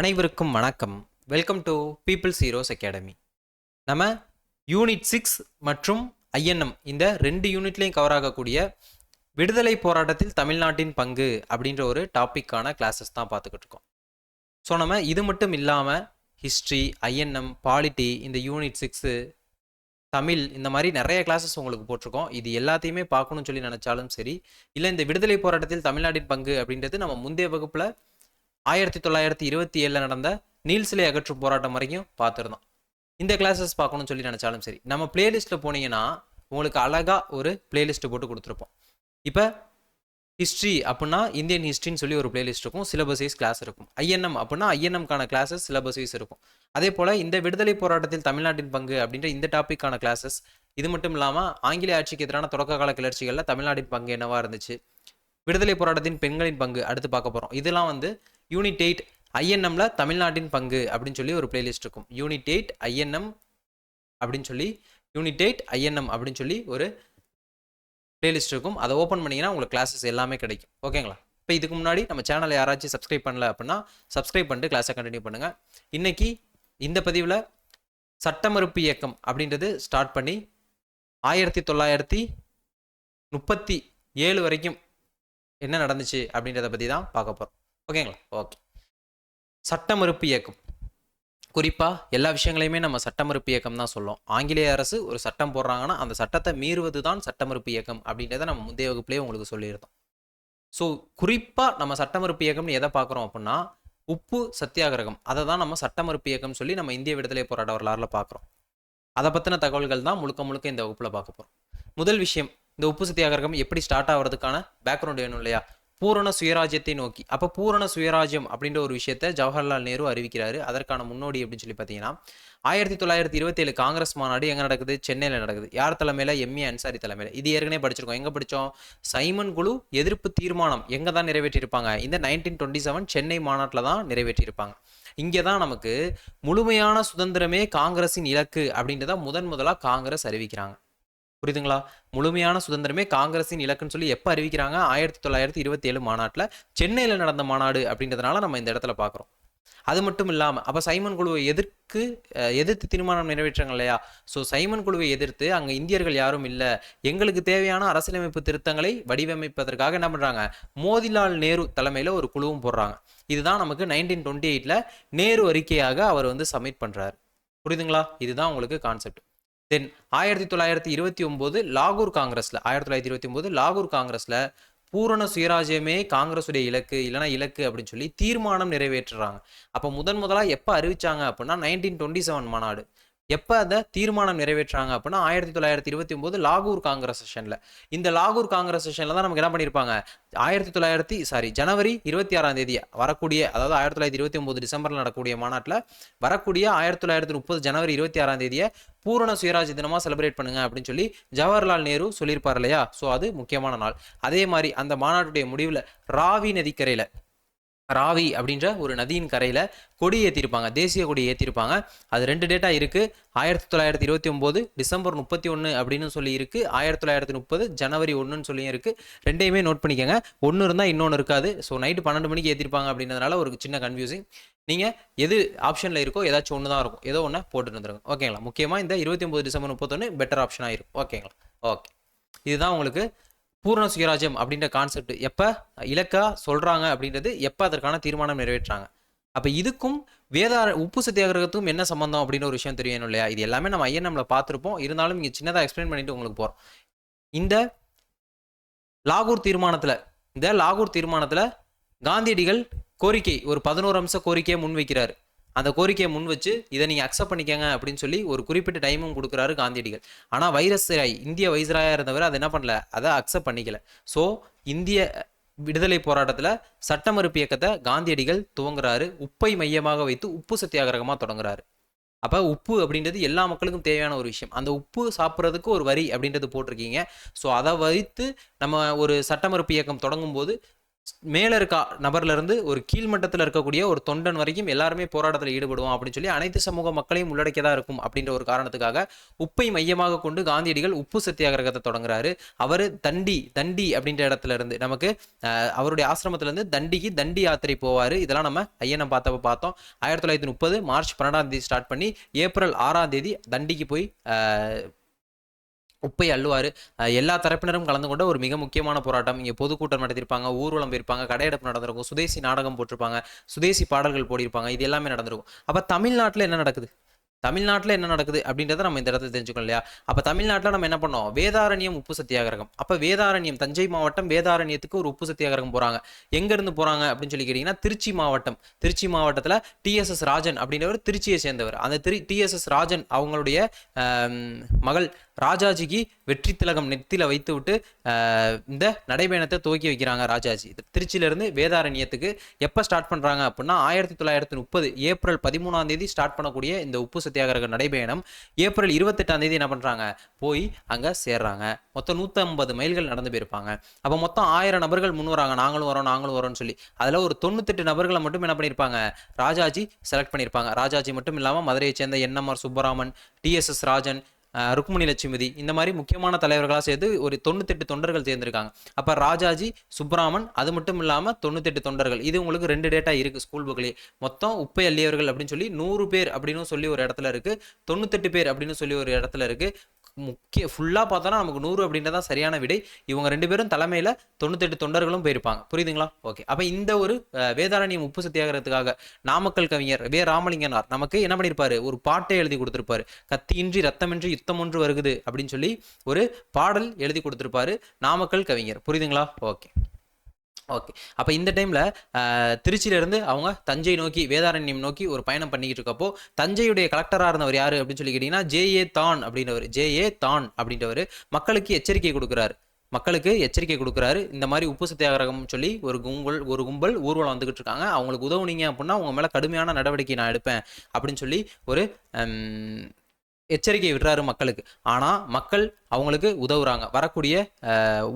அனைவருக்கும் வணக்கம். Welcome to peoples heroes academy நம்ம யூனிட் சிக்ஸ் மற்றும் ஐஎன்எம் இந்த ரெண்டு யூனிட்லேயும் கவர் ஆகக்கூடிய விடுதலை போராட்டத்தில் தமிழ்நாட்டின் பங்கு அப்படின்ற ஒரு டாப்பிக்கான கிளாஸஸ் தான் பார்த்துக்கிட்டு இருக்கோம். ஸோ நம்ம இது மட்டும் இல்லாமல் ஹிஸ்ட்ரி ஐஎன்எம் பாலிட்டி இந்த யூனிட் சிக்ஸு தமிழ் இந்த மாதிரி நிறைய கிளாஸஸ் உங்களுக்கு போட்டிருக்கோம். இது எல்லாத்தையுமே பார்க்கணும்னு சொல்லி நினச்சாலும் சரி இல்லை இந்த விடுதலை போராட்டத்தில் தமிழ்நாட்டின் பங்கு அப்படின்றது நம்ம முந்தைய வகுப்பில் ஆயிரத்தி தொள்ளாயிரத்தி இருபத்தி ஏழில் நடந்த நீல் சிலை அகற்றும் போராட்டம் வரைக்கும் பார்த்துருந்தோம். இந்த கிளாஸஸ் பார்க்கணும்னு சொல்லி நினச்சாலும் சரி நம்ம பிளேலிஸ்ட்டில் போனீங்கன்னா உங்களுக்கு அழகாக ஒரு பிளேலிஸ்ட்டு போட்டு கொடுத்துருப்போம். இப்போ ஹிஸ்ட்ரி அப்படின்னா இந்தியன் ஹிஸ்ட்ரின்னு சொல்லி ஒரு பிளேலிஸ்ட் இருக்கும் சிலபஸ் வைஸ் கிளாஸ் இருக்கும். ஐஎன்எம் அப்படின்னா ஐஎன்எம்கான கிளாஸஸ் சிலபஸ் வைஸ் இருக்கும். அதே போல் இந்த விடுதலை போராட்டத்தில் தமிழ்நாட்டின் பங்கு அப்படின்ற இந்த டாப்பிக்கான கிளாஸஸ் இது மட்டும் இல்லாமல் ஆங்கில ஆட்சிக்கு எதிரான தொடக்க கால கிளர்ச்சிகளில் தமிழ்நாட்டின் பங்கு என்னவா இருந்துச்சு விடுதலை போராட்டத்தின் பெண்களின் பங்கு அடுத்து பார்க்க போகிறோம் இதெல்லாம் வந்து யூனிட் எயிட் ஐஎன்எம்ல தமிழ்நாட்டின் பங்கு அப்படின்னு சொல்லி ஒரு பிளேலிஸ்ட் இருக்கும். யூனிட் எயிட் ஐஎன்எம் அப்படின்னு சொல்லி யூனிட் எயிட் ஐஎன்எம் அப்படின்னு சொல்லி ஒரு பிளேலிஸ்ட் இருக்கும். அதை ஓப்பன் பண்ணிங்கன்னா உங்களுக்கு கிளாஸஸ் எல்லாமே கிடைக்கும். ஓகேங்களா இப்போ இதுக்கு முன்னாடி நம்ம சேனலை யாராச்சும் சப்ஸ்கிரைப் பண்ணல அப்படின்னா சப்ஸ்கிரைப் பண்ணிட்டு கிளாஸை கண்டினியூ பண்ணுங்கள் இன்றைக்கி இந்த பதிவில் சட்டமறுப்பு இயக்கம் அப்படின்றது ஸ்டார்ட் பண்ணி ஆயிரத்தி தொள்ளாயிரத்தி முப்பத்தி ஏழு வரைக்கும் என்ன நடந்துச்சு அப்படின்றத பற்றி தான் பார்க்க போகிறோம் ஓகேங்களா? ஓகே. சட்டமறுப்பு இயக்கம். குறிப்பாக எல்லா விஷயங்களையுமே நம்ம சட்டமறுப்பு இயக்கம் தான் சொல்லும் ஆங்கிலேய அரசு ஒரு சட்டம் போடுறாங்கன்னா அந்த சட்டத்தை மீறுவது தான் சட்டமறுப்பு இயக்கம் அப்படின்றத நம்ம முந்தைய வகுப்புலேயே உங்களுக்கு சொல்லியிருந்தோம். ஸோ குறிப்பாக நம்ம சட்டமறுப்பு இயக்கம்னு எதை பார்க்குறோம் அப்படின்னா உப்பு சத்தியாகிரகம். அதை தான் நம்ம சட்டமறுப்பு இயக்கம் சொல்லி நம்ம இந்திய விடுதலை போராட்ட வரலாறுல பார்க்குறோம். அதை பற்றின தகவல்கள் தான் முழுக்க முழுக்க இந்த வகுப்பில் பார்க்க போகிறோம் முதல் விஷயம் இந்த உப்பு சத்தியாகிரகம் எப்படி ஸ்டார்ட் ஆகிறதுக்கான பேக்ரவுண்ட் வேணும் இல்லையா? பூரண சுயராஜ்யத்தை நோக்கி. அப்போ பூரண சுயராஜ்யம் அப்படின்ற ஒரு விஷயத்தை ஜவஹர்லால் நேரு அறிவிக்கிறாரு. அதற்கான முன்னோடி அப்படின்னு சொல்லி பார்த்தீங்கன்னா ஆயிரத்தி தொள்ளாயிரத்தி இருபத்தேழு காங்கிரஸ் மாநாடு எங்கே நடக்குது? சென்னையில் நடக்குது. யார் தலைமையில்? எம்ஏ அன்சாரி தலைமையில். இது ஏற்கனவே படிச்சிருக்கோம். எங்கே படித்தோம் சைமன் குழு எதிர்ப்பு தீர்மானம் எங்கே தான் நிறைவேற்றியிருப்பாங்க? இந்த நைன்டீன் டுவெண்ட்டி செவன் சென்னை மாநாட்டில் தான் நிறைவேற்றியிருப்பாங்க. இங்கே தான் நமக்கு முழுமையான சுதந்திரமே காங்கிரஸின் இலக்கு அப்படின்றத முதன் முதலாக காங்கிரஸ் அறிவிக்கிறாங்க. புரியுதுங்களா? முழுமையான சுதந்திரமே காங்கிரஸின் இலக்குன்னு சொல்லி எப்போ அறிவிக்கிறாங்க? ஆயிரத்தி தொள்ளாயிரத்தி இருபத்தி ஏழு மாநாட்டில் சென்னையில் நடந்த மாநாடு அப்படின்றதுனால நம்ம இந்த இடத்துல பார்க்குறோம் அது மட்டும் இல்லாமல் அப்போ சைமன் குழுவை எதிர்க்கு எதிர்த்து தீர்மானம் நிறைவேற்றாங்க இல்லையா? ஸோ சைமன் குழுவை எதிர்த்து அங்கே இந்தியர்கள் யாரும் இல்லை. எங்களுக்கு தேவையான அரசியலமைப்பு திருத்தங்களை வடிவமைப்பதற்காக என்ன பண்ணுறாங்க மோதிலால் நேரு தலைமையில் ஒரு குழுவும் போடுறாங்க. இதுதான் நமக்கு நைன்டீன் டுவெண்ட்டி எயிட்டில் நேரு அறிக்கையாக அவர் வந்து சப்மிட் பண்ணுறாரு புரியுதுங்களா? இதுதான் உங்களுக்கு கான்செப்ட் தென் ஆயிரத்தி தொள்ளாயிரத்தி இருபத்தி ஒன்பது லாகூர் காங்கிரஸ்ல ஆயிரத்தி தொள்ளாயிரத்தி இருபத்தி ஒன்பது லாகூர் காங்கிரஸ்ல பூரண சுயராஜ்யமே காங்கிரஸுடைய இலக்கு இல்லைனா இலக்கு அப்படின்னு சொல்லி தீர்மானம் நிறைவேற்றுறாங்க. அப்போ முதன் முதலாக எப்போ அறிவிச்சாங்க அப்படின்னா நைன்டீன் டுவெண்ட்டி செவன் மாநாடு. எப்போ அந்த தீர்மானம் நிறைவேற்றாங்க அப்படின்னா ஆயிரத்தி தொள்ளாயிரத்தி இருபத்தி ஒன்பது லாகூர் காங்கிரஸ் செஷனில் இந்த லாகூர் காங்கிரஸ் செஷனில் தான் நமக்கு என்ன பண்ணியிருப்பாங்க ஆயிரத்தி தொள்ளாயிரத்தி சாரி ஜனவரி இருபத்தி ஆறாம் தேதி வரக்கூடிய அதாவது ஆயிரத்தி தொள்ளாயிரத்தி இருபத்தி ஒன்பது டிசம்பரில் நடக்கக்கூடிய மாநாட்டில் வரக்கூடிய ஆயிரத்தி தொள்ளாயிரத்தி முப்பது ஜனவரி இருபத்தி ஆறாம் தேதியை பூரண சுயராஜ் தினமாக செலிப்ரேட் பண்ணுங்க அப்படின்னு சொல்லி ஜவஹர்லால் நேரு சொல்லியிருப்பார் இல்லையா? ஸோ அது முக்கியமான நாள். அதே மாதிரி அந்த மாநாட்டுடைய முடிவில் ராவி நதிக்கரையில் ராவி அப்படின்ற ஒரு நதியின் கரையில் கொடி ஏற்றிருப்பாங்க தேசிய கொடி ஏற்றிருப்பாங்க அது ரெண்டு டேட்டா இருக்குது ஆயிரத்தி தொள்ளாயிரத்தி இருபத்தி ஒம்பது டிசம்பர் முப்பத்தி ஒன்று அப்படின்னு சொல்லி இருக்குது ஆயிரத்தி தொள்ளாயிரத்தி முப்பது ஜனவரி ஒன்றுன்னு சொல்லியும் இருக்குது ரெண்டையுமே நோட் பண்ணிக்கோங்க. ஒன்று இருந்தால் இன்னொன்று இருக்காது. ஸோ நைட்டு பன்னெண்டு மணிக்கு ஏற்றிருப்பாங்க அப்படின்றதுனால ஒரு சின்ன கன்ஃபியூசிங் நீங்கள் எது ஆப்ஷனில் இருக்கோ ஏதாச்சும் ஒன்று தான் இருக்கும். ஏதோ ஒன்று போட்டு வந்துருங்க. ஓகேங்களா முக்கியமாக இந்த இருபத்தி ஒம்பது டிசம்பர் முப்பத்தொன்று பெட்டர் ஆப்ஷனாக இருக்கும். ஓகேங்களா ஓகே இதுதான் உங்களுக்கு பூர்ண சுயராஜ்யம் அப்படின்ற கான்செப்ட் எப்போ இலக்கா சொல்கிறாங்க அப்படின்றது எப்போ அதற்கான தீர்மானம் நிறைவேற்றாங்க அப்போ இதுக்கும் வேதார உப்பு சத்தியாகிரகத்துக்கும் என்ன சம்பந்தம் அப்படின்னு ஒரு விஷயம் தெரியணும் இல்லையா? இது எல்லாமே நம்ம ஐஎன்எம்ல பார்த்துருப்போம். இருந்தாலும் இங்கே சின்னதாக எக்ஸ்பிளைன் பண்ணிட்டு உங்களுக்கு போகிறோம் இந்த லாகூர் தீர்மானத்தில் இந்த லாகூர் தீர்மானத்தில் காந்தியடிகள் கோரிக்கை ஒரு பதினோரு அம்ச கோரிக்கையை முன்வைக்கிறார். அந்த கோரிக்கையை முன் வச்சு இதை நீங்கள் அக்செப்ட் பண்ணிக்கங்க அப்படின்னு சொல்லி ஒரு குறிப்பிட்ட டைமும் கொடுக்குறாரு காந்தியடிகள். ஆனால் வைரஸ்ராய் இந்திய வைஸ்ராயாக இருந்தவர் அதை என்ன பண்ணல? அதை அக்செப்ட் பண்ணிக்கல. ஸோ இந்திய விடுதலை போராட்டத்தில் சட்டமறுப்பு இயக்கத்தை காந்தியடிகள் துவங்குறாரு. உப்பை மையமாக வைத்து உப்பு சத்தியாகிரகமாக தொடங்குறாரு. அப்போ உப்பு அப்படின்றது எல்லா மக்களுக்கும் தேவையான ஒரு விஷயம். அந்த உப்பு சாப்பிட்றதுக்கு ஒரு வரி அப்படின்றது போட்டிருக்கீங்க. ஸோ அதை வைத்து நம்ம ஒரு சட்டமறுப்பு இயக்கம் தொடங்கும் போது மேலே இருக்க நபர்லேருந்து ஒரு கீழ்மட்டத்தில் இருக்கக்கூடிய ஒரு தொண்டன் வரைக்கும் எல்லாருமே போராட்டத்தில் ஈடுபடுவோம் அப்படின்னு சொல்லி அனைத்து சமூக மக்களையும் உள்ளடக்கியதாக இருக்கும் அப்படின்ற ஒரு காரணத்துக்காக உப்பை மையமாக கொண்டு காந்தியடிகள் உப்பு சத்தியாகிரகத்தை தொடங்குறாரு. அவர் தண்டி தண்டி அப்படின்ற இடத்துல இருந்து நமக்கு அவருடைய ஆசிரமத்திலேருந்து தண்டிக்கு தண்டி யாத்திரை போவார். இதெல்லாம் நம்ம ஐயனம் பார்த்தப்ப பார்த்தோம். ஆயிரத்தி தொள்ளாயிரத்தி முப்பது மார்ச் பன்னெண்டாம் தேதி ஸ்டார்ட் பண்ணி ஏப்ரல் ஆறாம் தேதி தண்டிக்கு போய் உப்பை அள்ளுவார். எல்லா தரப்பினரும் கலந்து கொண்ட ஒரு மிக முக்கியமான போராட்டம். இங்கே பொதுக்கூட்டம் நடத்தியிருப்பாங்க ஊர்வலம் போயிருப்பாங்க கடையெடுப்பு நடந்திருக்கும் சுதேசி நாடகம் போட்டிருப்பாங்க சுதேசி பாடல்கள் போடியிருப்பாங்க இது எல்லாமே நடந்திருக்கும். அப்போ தமிழ்நாட்டில் என்ன நடக்குது? தமிழ்நாட்டில் என்ன நடக்குது அப்படின்றத நம்ம இந்த இடத்துல தெரிஞ்சுக்கணும் இல்லையா? அப்போ தமிழ்நாட்டில் நம்ம என்ன பண்ணோம்? வேதாரண்யம் உப்பு சத்தியாகிரகம். அப்போ வேதாரண்யம் தஞ்சை மாவட்டம் வேதாரண்யத்துக்கு ஒரு உப்பு சத்தியாகிரகம் போகிறாங்க எங்கேருந்து போகிறாங்க அப்படின்னு சொல்லி கேட்டிங்கன்னா திருச்சி மாவட்டம். திருச்சி மாவட்டத்தில் டிஎஸ்எஸ் ராஜன் அப்படின்றவர் திருச்சியை சேர்ந்தவர். அந்த திரு டிஎஸ்எஸ் ராஜன் அவங்களுடைய மகள் ராஜாஜிக்கு வெற்றி திலகம் நெத்தியில் வைத்து விட்டு இந்த நடைபயணத்தை துவக்கி வைக்கிறாங்க ராஜாஜி. திருச்சியிலேருந்து வேதாரண்யத்துக்கு எப்போ ஸ்டார்ட் பண்ணுறாங்க அப்படின்னா ஆயிரத்தி தொள்ளாயிரத்தி முப்பது ஏப்ரல் பதிமூணாம் தேதி ஸ்டார்ட் பண்ணக்கூடிய இந்த உப்பு சத்தியாகிரக நடைபயணம் ஏப்ரல் இருபத்தெட்டாம் தேதி என்ன பண்ணுறாங்க போய் அங்கே சேர்றாங்க. மொத்தம் நூற்றம்பது மைல்கள் நடந்து போயிருப்பாங்க. அப்போ மொத்தம் ஆயிரம் நபர்கள் முன் வராங்க. நாங்களும் வரோம் நாங்களும் வரோம்னு சொல்லி. அதில் ஒரு தொண்ணூத்தெட்டு நபர்களை மட்டும் என்ன பண்ணியிருப்பாங்க ராஜாஜி செலக்ட் பண்ணியிருப்பாங்க ராஜாஜி மட்டும் இல்லாமல் மதுரையை சேர்ந்த என்எம்ஆர் சுப்பராமன் டிஎஸ்எஸ் ராஜன் ருக்மணி லட்சுமதி இந்த மாதிரி முக்கியமான தலைவர்களாக சேர்த்து ஒரு தொண்ணூத்தெட்டு தொண்டர்கள் சேர்ந்திருக்காங்க. அப்போ ராஜாஜி சுப்ராமன் அது மட்டும் இல்லாமல் தொண்ணூத்தெட்டு தொண்டர்கள். இது உங்களுக்கு ரெண்டு டேட்டா இருக்குது ஸ்கூல் புக்லேயே மொத்தம் உப்பை அள்ளியவர்கள் அப்படின்னு சொல்லி நூறு பேர் அப்படின்னு சொல்லி ஒரு இடத்துல இருக்குது தொண்ணூத்தெட்டு பேர் அப்படின்னு சொல்லி ஒரு இடத்துல இருக்குது முக்கிய ஃபுல்லாக பார்த்தோன்னா நமக்கு நூறு அப்படின்றதான் சரியான விடை. இவங்க ரெண்டு பேரும் தலைமையில் தொண்ணூத்தெட்டு தொண்டர்களும் போயிருப்பாங்க. புரியுதுங்களா? ஓகே. அப்போ இந்த ஒரு வேதாரண்யம் உப்பு சத்தியாகிறதுக்காக நாமக்கல் கவிஞர் வே. ராமலிங்கனார் நமக்கு என்ன பண்ணியிருப்பாரு ஒரு பாட்டை எழுதி கொடுத்துருப்பாரு. கத்தியின்றி ரத்தமின்றி யுத்தம் ஒன்று வருகுது அப்படின்னு சொல்லி ஒரு பாடல் எழுதி கொடுத்துருப்பாரு நாமக்கல் கவிஞர். புரியுதுங்களா? ஓகே. ஓகே அப்போ இந்த டைமில் திருச்சியிலேருந்து அவங்க தஞ்சை நோக்கி வேதாரண்யம் நோக்கி ஒரு பயணம் பண்ணிக்கிட்டு இருக்கப்போ தஞ்சையுடைய கலெக்டராக இருந்தவர் யார் அப்படின்னு சொல்லி கேட்டிங்கன்னா ஜே ஏ தான் அப்படின்றவர். ஜே ஏ தான் அப்படின்றவர் மக்களுக்கு எச்சரிக்கை கொடுக்குறாரு. மக்களுக்கு எச்சரிக்கை கொடுக்குறாரு. இந்த மாதிரி உப்பு சத்தியாகிரகம் சொல்லி ஒரு கும்பல் ஒரு கும்பல் ஊர்வலம் வந்துகிட்டு இருக்காங்க. அவங்களுக்கு உதவுனீங்க அப்படின்னா உங்கள் மேலே கடுமையான நடவடிக்கை நான் எடுப்பேன் அப்படின்னு சொல்லி ஒரு எச்சரிக்கை விடுறாரு மக்களுக்கு. ஆனால் மக்கள் அவங்களுக்கு உதவுறாங்க. வரக்கூடிய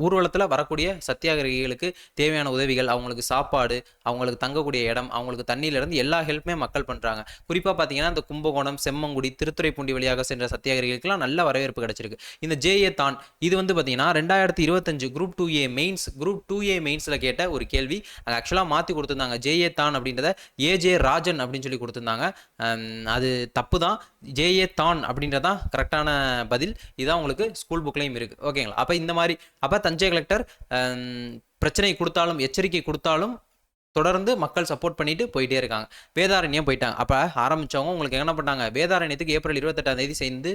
ஊர்வலத்தில் வரக்கூடிய சத்தியாகிரகிகளுக்கு தேவையான உதவிகள் அவங்களுக்கு சாப்பாடு அவங்களுக்கு தங்கக்கூடிய இடம் அவங்களுக்கு தண்ணியிலிருந்து எல்லா ஹெல்ப்புமே மக்கள் பண்ணுறாங்க குறிப்பாக பார்த்தீங்கன்னா இந்த கும்பகோணம் செம்மங்குடி திருத்துறைப்பூண்டி வழியாக சென்ற சத்தியாகிரகிகளுக்குலாம் நல்ல வரவேற்பு கிடச்சிருக்கு. இந்த ஜேஏ தான் இது வந்து பார்த்தீங்கன்னா ரெண்டாயிரத்தி இருபத்தஞ்சு group two A mains group two A மெயின்ஸில் கேட்ட ஒரு கேள்வி. அங்கே ஆக்சுவலாக மாற்றி கொடுத்துருந்தாங்க. ஜேஏ தான் அப்படின்றத ஏஜே ராஜன் அப்படின்னு சொல்லி கொடுத்துருந்தாங்க. அது தப்பு தான். ஜேஏ தான் அப்படின்றதான் கரெக்டான பதில். இதான் உங்களுக்கு ஸ்கூல் புக்லேயும் இருக்குது ஓகேங்களா அப்போ இந்த மாதிரி அப்போ தஞ்சை கலெக்டர் பிரச்சனை கொடுத்தாலும் எச்சரிக்கை கொடுத்தாலும் தொடர்ந்து மக்கள் சப்போர்ட் பண்ணிட்டு போயிட்டே இருக்காங்க. வேதாரண்யம் போயிட்டாங்க. அப்போ ஆரம்பித்தவங்க உங்களுக்கு என்ன பண்ணாங்க? வேதாரண்யத்துக்கு ஏப்ரல் இருபத்தெட்டாம் தேதி சேர்ந்து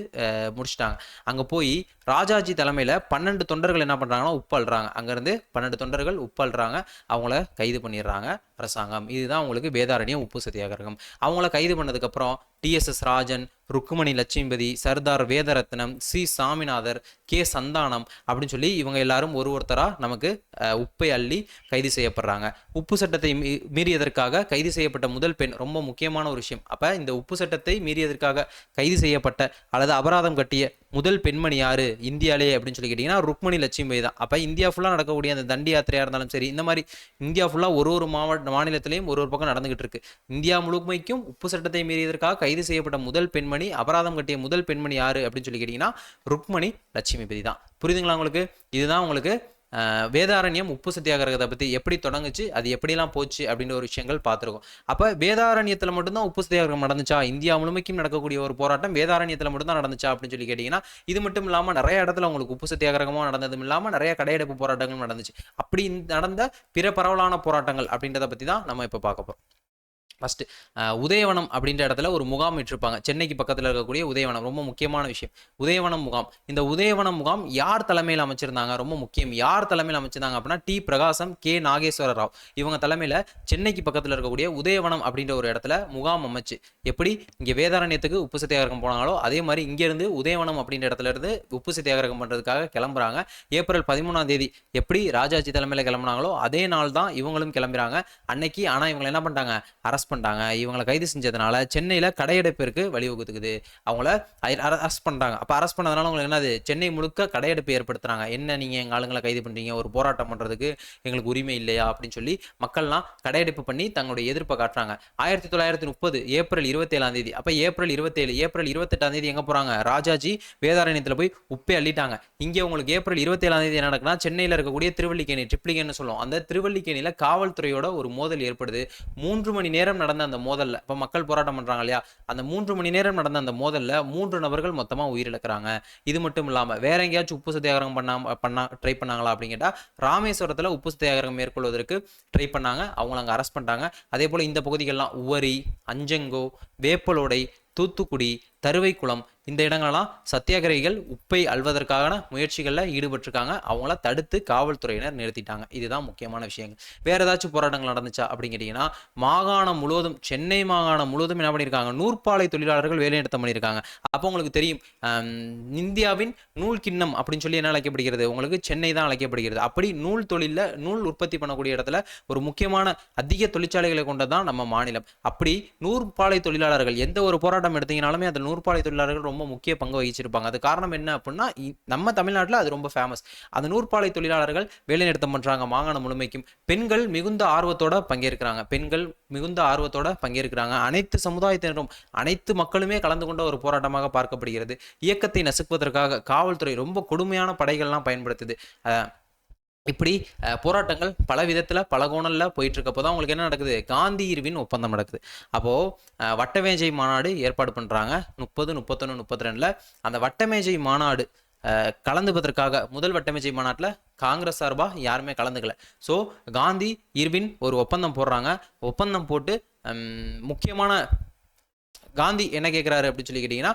முடிச்சிட்டாங்க. அங்கே போய் ராஜாஜி தலைமையில் பன்னெண்டு தொண்டர்கள் என்ன பண்ணுறாங்கன்னா உப்பாள்றாங்க அங்கேருந்து பன்னெண்டு தொண்டர்கள் உப்பாள்றாங்க அவங்கள கைது பண்ணிடுறாங்க அரசாங்கம். இதுதான் உங்களுக்கு வேதாரண்யம் உப்பு சத்தியாகிரகம். அவங்கள கைது பண்ணதுக்கப்புறம் TSS Rajan Rukmani Lakshmipathi Sardar Vedaratnam C Saminathar K Santhanam அப்படின்னு சொல்லி இவங்க எல்லாரும் ஒரு ஒருத்தராக நமக்கு உப்பை அள்ளி கைது செய்யப்படுறாங்க. உப்பு சட்டத்தை மீ- மீறியதற்காக கைது செய்யப்பட்ட முதல் பெண் ரொம்ப முக்கியமான ஒரு விஷயம். அப்போ இந்த உப்பு சட்டத்தை மீறியதற்காக கைது செய்யப்பட்ட அல்லது அபராதம் கட்டிய முதல் பெண்மணி யாரு? இந்தியாலே அப்படின்னு சொல்லி கேட்டிங்கன்னா ருக்மணி லட்சுமிபதி தான். அப்போ இந்தியா ஃபுல்லாக நடக்கக்கூடிய அந்த தண்டி யாத்திரையாக இருந்தாலும் சரி இந்த மாதிரி இந்தியா ஃபுல்லாக ஒரு ஒரு மாவட்ட மாநிலத்திலையும் ஒரு ஒரு பக்கம் நடந்துகிட்டு இருக்கு. இந்தியா முழுமைக்கும் உப்பு சட்டத்தை மீறியதற்காக கைது செய்யப்பட்ட முதல் பெண்மணி அபராதம் கட்டிய முதல் பெண்மணி யாரு அப்படின்னு சொல்லி கேட்டிங்கன்னா ருக்மணி லட்சுமிபதி தான். புரியுதுங்களா உங்களுக்கு? இதுதான் உங்களுக்கு வேதாரண்யம் உப்பு சத்தியாகிரகத்தை பற்றி எப்படி தொடங்குச்சு அது எப்படிலாம் போச்சு அப்படின்ற ஒரு விஷயங்கள் பார்த்துருக்கோம். அப்போ வேதாரண்யத்தில் மட்டும்தான் உப்பு சத்தியாகிரகம் நடந்துச்சா? இந்தியா முழுமைக்கும் நடக்கக்கூடிய ஒரு போராட்டம் வேதாரண்யத்தில் மட்டும்தான் நடந்துச்சா அப்படின்னு சொல்லி கேட்டிங்கன்னா இது மட்டும் இல்லாமல் நிறைய இடத்துல உங்களுக்கு உப்பு சத்தியாகிரகமும் நடந்ததும் இல்லாமல் நிறைய கடையெடுப்பு போராட்டங்களும் நடந்துச்சு. அப்படி நடந்த பிற பரவலான போராட்டங்கள் அப்படின்றத பற்றி தான் நம்ம இப்போ பார்க்க போகிறோம் ஃபஸ்ட்டு உதயவனம் அப்படின்ற இடத்துல ஒரு முகாம் விட்டுருப்பாங்க சென்னைக்கு பக்கத்தில் இருக்கக்கூடிய உதயவனம். ரொம்ப முக்கியமான விஷயம். உதயவனம் முகாம். இந்த உதயவனம் முகாம் யார் தலைமையில் அமைச்சிருந்தாங்க? ரொம்ப முக்கியம். யார் தலைமையில் அமைச்சிருந்தாங்க அப்படின்னா டி. பிரகாசம் கே. நாகேஸ்வர ராவ். இவங்க தலைமையில் சென்னைக்கு பக்கத்தில் இருக்கக்கூடிய உதயவனம் அப்படின்ற ஒரு இடத்துல முகாம் அமைச்சு. எப்படி? இங்கே வேதாரண்யத்துக்கு உப்பு சத்தியாகிரகம் போனாங்களோ அதே மாதிரி இங்கேருந்து உதயவனம் அப்படின்ற இடத்துல இருந்து உப்பு சத்தியாகிரகம் பண்ணுறதுக்காக கிளம்புறாங்க. ஏப்ரல் பதிமூணாம் தேதி எப்படி ராஜாஜி தலைமையில் கிளம்புனாங்களோ அதே நாள் தான் இவங்களும் கிளம்புறாங்க. அன்னைக்கு ஆனால் இவங்களை என்ன பண்ணிட்டாங்க? அரஸ்ட் அரெஸ்ட் பண்ணிட்டாங்க. இவங்களை கைது செஞ்சதுனால சென்னையில் கடையெடுப்பிற்கு வழிவகுத்துக்குது. அவங்கள அரெஸ்ட் பண்ணிட்டாங்க. அப்போ அரெஸ்ட் பண்ணதுனால உங்களுக்கு என்னது? சென்னை முழுக்க கடையெடுப்பு ஏற்படுத்துறாங்க. என்ன நீங்கள் எங்கள் ஆளுங்களை கைது பண்ணுறீங்க ஒரு போராட்டம் பண்ணுறதுக்கு எங்களுக்கு உரிமை இல்லையா? அப்படின்னு சொல்லி மக்கள்லாம் கடையடைப்பு பண்ணி தங்களுடைய எதிர்ப்பை காட்டுறாங்க. ஆயிரத்தி தொள்ளாயிரத்தி முப்பது ஏப்ரல் இருபத்தேழாம் தேதி. அப்போ ஏப்ரல் இருபத்தேழு ஏப்ரல் இருபத்தெட்டாம் தேதி எங்கே போகிறாங்க ராஜாஜி வேதாரண்யத்தில் போய் உப்பே அள்ளிட்டாங்க. இங்கே உங்களுக்கு ஏப்ரல் இருபத்தேழாம் தேதி என்ன நடக்குன்னா சென்னையில் இருக்கக்கூடிய திருவள்ளிக்கேணி ட்ரிப்ளிகேன்னு சொல்லுவோம். அந்த திருவள்ளிக்கேணியில் காவல்துறையோட ஒரு மோதல் ஏற்படுது. மூன்று மணி நேரம் நடந்த அந்த மோதல்ல இப்போ மக்கள் போராட்டம் பண்றாங்க இல்லையா? அந்த மூன்று மணி நேரம் நடந்த அந்த மோதல்ல மூன்று நபர்கள் மொத்தமா உயிரிழக்கிறாங்க. இது மட்டும் இல்லாம வேற எங்கேயாச்சும் உப்பு சத்தியாகிரகம் பண்ணாம பண்ணா ட்ரை பண்ணாங்களா அப்படின்னு கேட்டால் ராமேஸ்வரத்துல உப்பு சத்தியாகிரகம் மேற்கொள்வதற்கு ட்ரை பண்ணாங்க. அவங்கள அங்க அரெஸ்ட் பண்ணிட்டாங்க. அதே போல இந்த பகுதிகள்லாம் உவரி அஞ்சங்கோ வேப்பலோடை தூத்துக்குடி தருவைக்குளம் இந்த இடங்கள்லாம் சத்தியாகிரகிகள் உப்பை அள்வதற்கான முயற்சிகளில் ஈடுபட்டிருக்காங்க. அவங்கள தடுத்து காவல்துறையினர் நிறுத்திட்டாங்க. இதுதான் முக்கியமான விஷயங்கள் வேற ஏதாச்சும் போராட்டங்கள் நடந்துச்சா அப்படின்னு கேட்டிங்கன்னா மாகாணம் முழுவதும் சென்னை மாகாணம் முழுவதும் என்ன பண்ணியிருக்காங்க? நூற்பாலை தொழிலாளர்கள் வேலைநிறுத்தம் பண்ணியிருக்காங்க. அப்போ உங்களுக்கு தெரியும் இந்தியாவின் நூல் கிண்ணம் அப்படின்னு சொல்லி என்ன அழைக்கப்படுகிறது? உங்களுக்கு சென்னை தான் அழைக்கப்படுகிறது. அப்படி நூல் தொழிலில் நூல் உற்பத்தி பண்ணக்கூடிய இடத்துல ஒரு முக்கியமான அதிக தொழிற்சாலைகளை கொண்டதான் நம்ம மாநிலம். அப்படி நூற்பாலை தொழிலாளர்கள் எந்த ஒரு போராட்டம் எடுத்தீங்கனாலுமே அந்த நூற்பாலை தொழிலாளர்கள் ரொம்ப முக்கிய பங்கு வகிச்சிருப்பாங்க. அது காரணம் என்ன அப்படின்னா நம்ம தமிழ்நாட்டில் அது ரொம்ப ஃபேமஸ் அந்த நூற்பாலை தொழிலாளர்கள் வேலைநிறுத்தம் பண்ணுறாங்க மாகாணம் முழுமைக்கும். பெண்கள் மிகுந்த ஆர்வத்தோட பங்கேற்கிறாங்க. பெண்கள் மிகுந்த ஆர்வத்தோட பங்கேற்கிறாங்க. அனைத்து சமுதாயத்தினரும் அனைத்து மக்களுமே கலந்து கொண்ட ஒரு போராட்டமாக பார்க்கப்படுகிறது. இயக்கத்தை நசுக்குவதற்காக காவல்துறை ரொம்ப கொடுமையான படைகள்லாம் பயன்படுத்துது. இப்படி போராட்டங்கள் பல விதத்தில் பல கோணலில் போயிட்டுருக்கப்போ தான் உங்களுக்கு என்ன நடக்குது? காந்தி இருவின் ஒப்பந்தம் நடக்குது. அப்போது வட்டமேஜை மாநாடு ஏற்பாடு பண்ணுறாங்க முப்பது முப்பத்தொன்று முப்பத்தி ரெண்டில் அந்த வட்டமேஜை மாநாடு கலந்துப்பதற்காக முதல் வட்டமேஜை மாநாட்டில் காங்கிரஸ் சார்பாக யாருமே கலந்துக்கல. ஸோ காந்தி இர்வின் ஒரு ஒப்பந்தம் போடுறாங்க. ஒப்பந்தம் போட்டு முக்கியமான காந்தி என்ன கேட்குறாரு அப்படின்னு சொல்லி கேட்டிங்கன்னா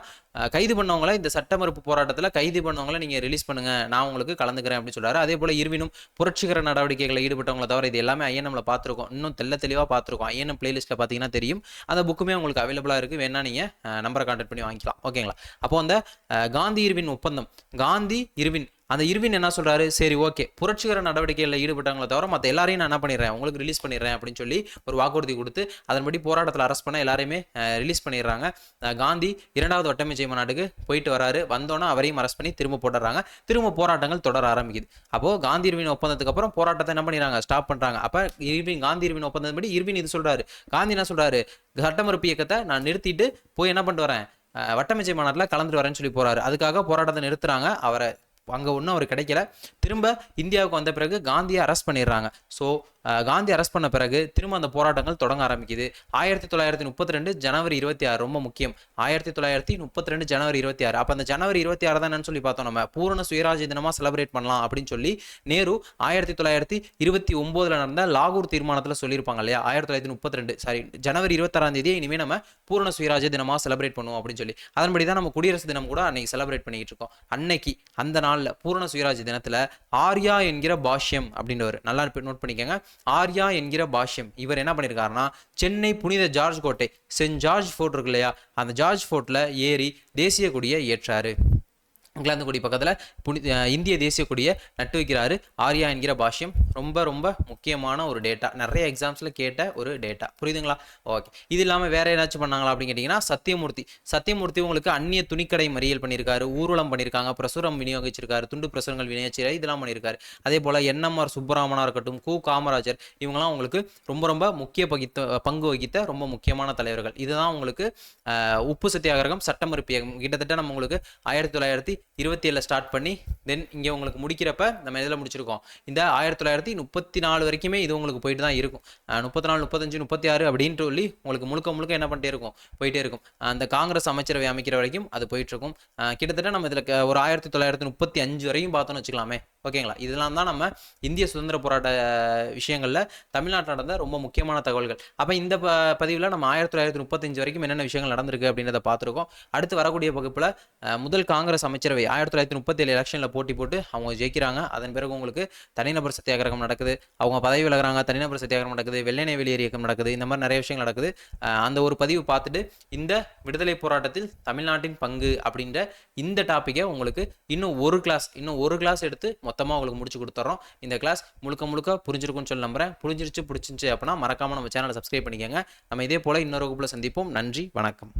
கைது பண்ணவங்கள இந்த சட்ட மறுப்பு போராட்டத்தில் கைது பண்ணவங்கள நீங்கள் ரிலீஸ் பண்ணுங்கள் நான் உங்களுக்கு கலந்துக்கிறேன் அப்படின்னு சொல்கிறாரு அதே போல் இருவினும் புரட்சிகர நடவடிக்கைகளை ஈடுபட்டவங்களை தவிர இது எல்லாமே ஐஎன்எம்ல பார்த்துருக்கோம். இன்னும் தெல்ல தெளிவாக பார்த்துருக்கோம். ஐஎன்எம் பிளேலிஸ்ட்டில் பார்த்தீங்கன்னா தெரியும். அந்த புக்குமே உங்களுக்கு அவைலபிளாக இருக்குது வேணா நீங்கள் நம்பரை கான்டாக்ட் பண்ணி வாங்கிக்கலாம். ஓகேங்களா அப்போ அந்த காந்தி இருவின் ஒப்பந்தம். காந்தி இருவின் அந்த இருவின் என்ன சொல்கிறாரு சரி ஓகே. புரட்சிகர நடவடிக்கைகளில் ஈடுபட்டாங்களே தவிர மற்ற எல்லாரையும் நான் என்ன பண்ணிடுறேன்? உங்களுக்கு ரிலீஸ் பண்ணிடுறேன் அப்படின்னு சொல்லி ஒரு வாக்குறுதி கொடுத்து அதன்படி போராட்டத்தில் அரெஸ்ட் பண்ண எல்லாரையுமே ரிலீஸ் பண்ணிடுறாங்க. காந்தி இரண்டாவது வட்டமேஜை மாநாட்டுக்கு போயிட்டு வராரு. வந்தோன்னே அவரையும் அரெஸ்ட் பண்ணி திரும்ப போட்டுறாங்க திரும்ப போராட்டங்கள் தொடர ஆரம்பிக்குது. அப்போது காந்தி இருவின் ஒப்பந்தத்துக்கு அப்புறம் போராட்டத்தை என்ன பண்ணிடுறாங்க? ஸ்டாப் பண்ணுறாங்க அப்போ இருவின் காந்தி இருவின் ஒப்பந்தப்படி இருவின் இது சொல்கிறாரு காந்தி என்ன சொல்கிறாரு சட்டமறுப்பு இயக்கத்தை நான் நிறுத்திட்டு போய் என்ன பண்ணிட்டு வரேன்? வட்டமிச்சை மாநாட்டில் கலந்துட்டு வரேன்னு சொல்லி போறாரு. அதுக்காக போராட்டத்தை நிறுத்துறாங்க. அவரை அங்கே ஒன்றும் அவர் கிடைக்கல. திரும்ப இந்தியாவுக்கு வந்த பிறகு காந்தியை அரெஸ்ட் பண்ணிடுறாங்க. ஸோ காந்தி அரெஸ்ட் பண்ண பிறகு திரும்ப அந்த போராட்டங்கள் தொடங்க ஆரம்பிக்குது. ஆயிரத்தி தொள்ளாயிரத்தி முப்பத்தி ரெண்டு ஜனவரி இருபத்தி ஆறு ரொம்ப முக்கியம். ஆயிரத்தி தொள்ளாயிரத்தி முப்பத்தி ரெண்டு ஜனவரி இருபத்தி ஆறு. அப்போ அந்த ஜனவரி இருபத்தி ஆறு தான் சொல்லி பார்த்தோம் நம்ம. பூரண சுயராஜ்ய தினமாக செலிப்ரேட் பண்ணலாம் அப்படின்னு சொல்லி நேரு ஆயிரத்தி தொள்ளாயிரத்தி இருபத்தி ஒம்போதில் நடந்த லாகூர் தீர்மானத்தில் சொல்லியிருப்பாங்க இல்லையா? ஆயிரத்தி தொள்ளாயிரத்தி முப்பத்தி ரெண்டு சாரி ஜனவரி இருபத்தாறாம் தேதி இனிமேல் நம்ம பூரண சுயராஜ்ய தினமாக செலிப்ரேட் பண்ணுவோம் அப்படின்னு சொல்லி. அதன்படி தான் நம்ம குடியரசு தினம் கூட அன்னைக்கு செலிப்ரேட் பண்ணிக்கிட்டு இருக்கோம். அன்னைக்கு அந்த நாளில் பூரண சுயராஜ்ய தினத்தில் ஆர்யா என்கிற பாஷ்யம் அப்படின்றவர் நல்லா நோட் பண்ணிக்கோங்க. ஆர்யா என்கிற பாஷ்யம். இவர் என்ன பண்ணியிருக்காருன்னா சென்னை புனித ஜார்ஜ் கோட்டை சென்ட் ஜார்ஜ் ஃபோர்ட் இருக்கு இல்லையா? அந்த ஜார்ஜ் ஃபோர்ட்டில் ஏறி தேசிய கொடியை ஏற்றாரு. இங்கிலாந்து கொடி பக்கத்தில் புனி இந்திய தேசிய கொடியை நட்டு வைக்கிறாரு ஆர்யா என்கிற பாஷ்யம். ரொம்ப ரொம்ப முக்கியமான ஒரு டேட்டா நிறைய எக்ஸாம்ஸில் கேட்ட ஒரு டேட்டா புரியுதுங்களா? ஓகே இது இல்லாமல் வேறு ஏதாச்சும் பண்ணாங்களா அப்படின்னு கேட்டிங்கன்னா சத்தியமூர்த்தி. சத்தியமூர்த்தி உங்களுக்கு அந்நிய துணிக்கடை மறியல் பண்ணியிருக்காரு ஊர்வலம் பண்ணியிருக்காங்க பிரசுரம் விநியோகிச்சிருக்காரு துண்டு பிரசுரங்கள் விநியோகிச்சிருக்காரு இதெல்லாம் பண்ணியிருக்காரு. அதே போல் என்எம்ஆர் சுப்பராமனாக இருக்கட்டும் கு. காமராஜர் இவங்கெல்லாம் உங்களுக்கு ரொம்ப ரொம்ப முக்கிய பகித்த பங்கு வகித்த ரொம்ப முக்கியமான தலைவர்கள். இதுதான் உங்களுக்கு உப்பு சத்தியாகிரகம் சட்டமறுப்பு கிட்டத்தட்ட நம்ம உங்களுக்கு ஆயிரத்தி தொள்ளாயிரத்தி இருபத்தி ஏழில் ஸ்டார்ட் பண்ணி தென் இங்கே உங்களுக்கு முடிக்கிறப்ப நம்ம இதில் முடிச்சிருக்கோம்? இந்த ஆயிரத்தி தொள்ளாயிரத்தி முப்பத்தி நாலு வரைக்குமே இது உங்களுக்கு போயிட்டு தான் இருக்கும். முப்பத்தி நாலு முப்பத்தஞ்சு முப்பத்தி ஆறு அப்படின்ட்டு சொல்லி உங்களுக்கு முழுக்க முழுக்க என்ன பண்ணிட்டே இருக்கும்? போயிட்டே இருக்கும். அந்த காங்கிரஸ் அமைச்சரவை அமைக்கிற வரைக்கும் அது போயிட்டுருக்கும் கிட்டத்தட்ட நம்ம இதில் ஒரு ஆயிரத்தி தொள்ளாயிரத்தி முப்பத்தி அஞ்சு வரையும் பார்த்தோம்னு வச்சுக்கலாமே. ஓகேங்களா? இதெல்லாம் தான் நம்ம இந்திய சுதந்திர போராட்ட விஷயங்களில் தமிழ்நாட்டில் நடந்த ரொம்ப முக்கியமான தகவல்கள். அப்போ இந்த ப பதிவில் நம்ம ஆயிரத்தி தொள்ளாயிரத்தி முப்பத்தஞ்சு வரைக்கும் என்னென்ன விஷயங்கள் நடந்திருக்கு அப்படின்றத பார்த்துருக்கோம். அடுத்து வரக்கூடிய வகுப்பில் முதல் காங்கிரஸ் அமைச்சரவை பேரவை ஆயிரத்தி தொள்ளாயிரத்தி முப்பத்தேழு எலெக்ஷனில் போட்டி போட்டு அவங்க ஜெயிக்கிறாங்க. அதன் பிறகு உங்களுக்கு தனிநபர் சத்தியாகிரகம் நடக்குது. அவங்க பதவி விலகிறாங்க. தனிநபர் சத்தியாகிரகம் நடக்குது. வெள்ளனை வெளியேறு இயக்கம் நடக்குது. இந்த மாதிரி நிறைய விஷயங்கள் நடக்குது. அந்த ஒரு பதிவு பார்த்துட்டு இந்த விடுதலை போராட்டத்தில் தமிழ்நாட்டின் பங்கு அப்படின்ற இந்த டாப்பிக்கை உங்களுக்கு இன்னும் ஒரு கிளாஸ் இன்னும் ஒரு கிளாஸ் எடுத்து மொத்தமாக உங்களுக்கு முடிச்சு கொடுத்துட்றோம் இந்த கிளாஸ் முழுக்க முழுக்க புரிஞ்சிருக்கும்னு சொல்லி நம்புறேன். புரிஞ்சிருச்சு பிடிச்சிருச்சு அப்படின்னா மறக்காம நம்ம சேனலை சப்ஸ்கிரைப் பண்ணிக்கோங்க. நம்ம இதே போல் இன்னொரு வகுப்பில் சந்திப்போம். நன்றி வணக்கம்.